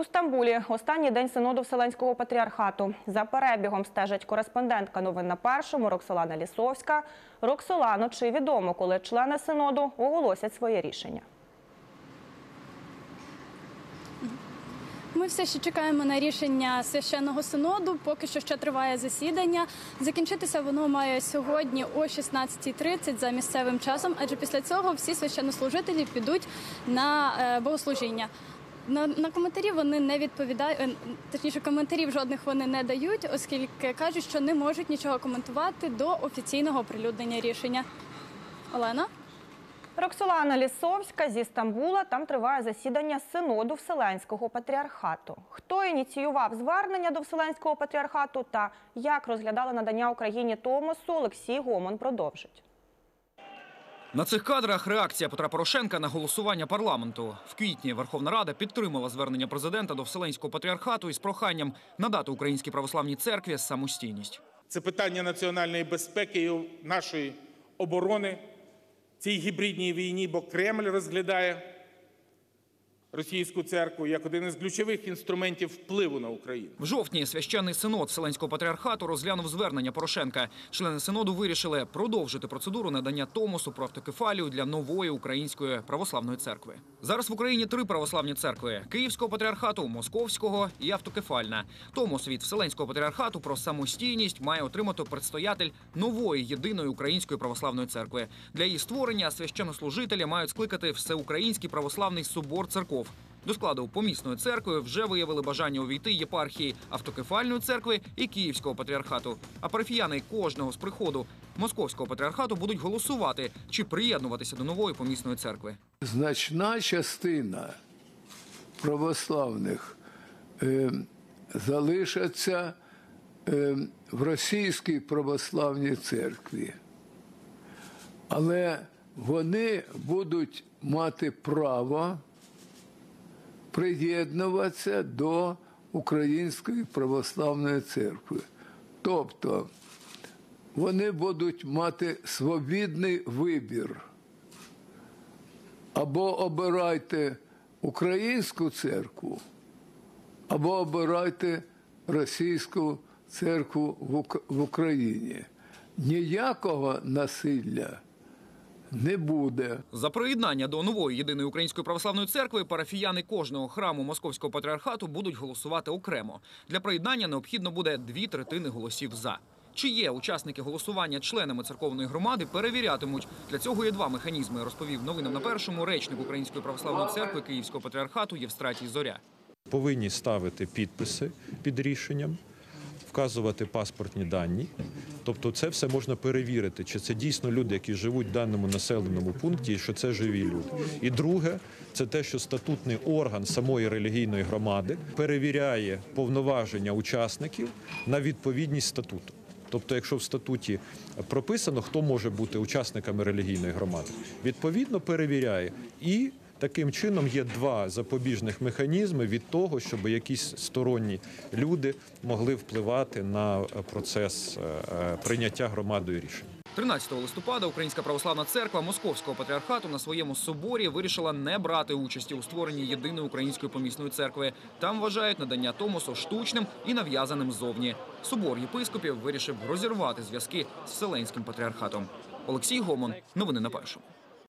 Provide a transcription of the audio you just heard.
У Стамбулі останній день синоду Вселенського патріархату. За перебігом стежить кореспондентка новин на першому Роксолана Лісовська. Роксолано, чи відомо, коли члени синоду оголосять своє рішення? Ми все ще чекаємо на рішення священного синоду. Поки що ще триває засідання. Закінчитися воно має сьогодні о 16.30 за місцевим часом, адже після цього всі священнослужителі підуть на е, богослужіння. На, на коментарі вони не відповідають, е, точніше, коментарів жодних вони не дають, оскільки кажуть, що не можуть нічого коментувати до офіційного оприлюднення рішення. Олена? Роксолана Лісовська зі Стамбула. Там триває засідання синоду Вселенського патріархату. Хто ініціював звернення до Вселенського патріархату та як розглядали надання Україні Томосу, Олексій Гомон продовжить. На цих кадрах реакція Петра Порошенка на голосування парламенту. В квітні Верховна Рада підтримала звернення президента до Вселенського патріархату із проханням надати Українській православній церкві самостійність. Це питання національної безпеки і нашої оборони цій гібридній війні, бо Кремль розглядає російську церкву як один із ключових інструментів впливу на Україну. В жовтні священний синод Вселенського патріархату розглянув звернення Порошенка. Члени синоду вирішили продовжити процедуру надання Томосу про автокефалію для нової української православної церкви. Зараз в Україні три православні церкви: Київського патріархату, Московського і автокефальна. Томос від Вселенського патріархату про самостійність має отримати предстоятель нової єдиної української православної церкви. Для її створення священнослужителі мають скликати всеукраїнський православний собор церков. До складу помісної церкви вже виявили бажання увійти єпархії автокефальної церкви і Київського патріархату. А парафіяни кожного з приходу московського патріархату будуть голосувати чи приєднуватися до нової помісної церкви. значна частина православних е, залишаться е, в російській православній церкві, але вони будуть мати право приєднуватися до Української православної церкви. Тобто вони будуть мати свобідний вибір або обирайте українську церкву, або обирайте російську церкву в Україні. Ніякого насилля не буде. За приєднання до нової єдиної української православної церкви парафіяни кожного храму московського патріархату будуть голосувати окремо. Для приєднання необхідно буде дві третини голосів за. Чи є учасники голосування членами церковної громади, перевірятимуть. Для цього є два механізми. Розповів новинам на першому речник Української православної церкви Київського патріархату Євстратій Зоря. повинні ставити підписи під рішенням, вказувати паспортні дані. Тобто, це все можна перевірити, чи це дійсно люди, які живуть в даному населеному пункті, і що це живі люди. І друге, це те, що статутний орган самої релігійної громади перевіряє повноваження учасників на відповідність статуту. Тобто, якщо в статуті прописано, хто може бути учасниками релігійної громади, відповідно перевіряє і таким чином є два запобіжних механізми від того, щоб якісь сторонні люди могли впливати на е, процес е, е, прийняття громадою рішень. 13 листопада Українська православна церква Московського патріархату на своєму соборі вирішила не брати участі у створенні єдиної української помісної церкви. Там вважають надання Томосу штучним і нав'язаним ззовні. Собор єпископів вирішив розірвати зв'язки з Вселенським патріархатом. Олексій Гомон, новини на першому.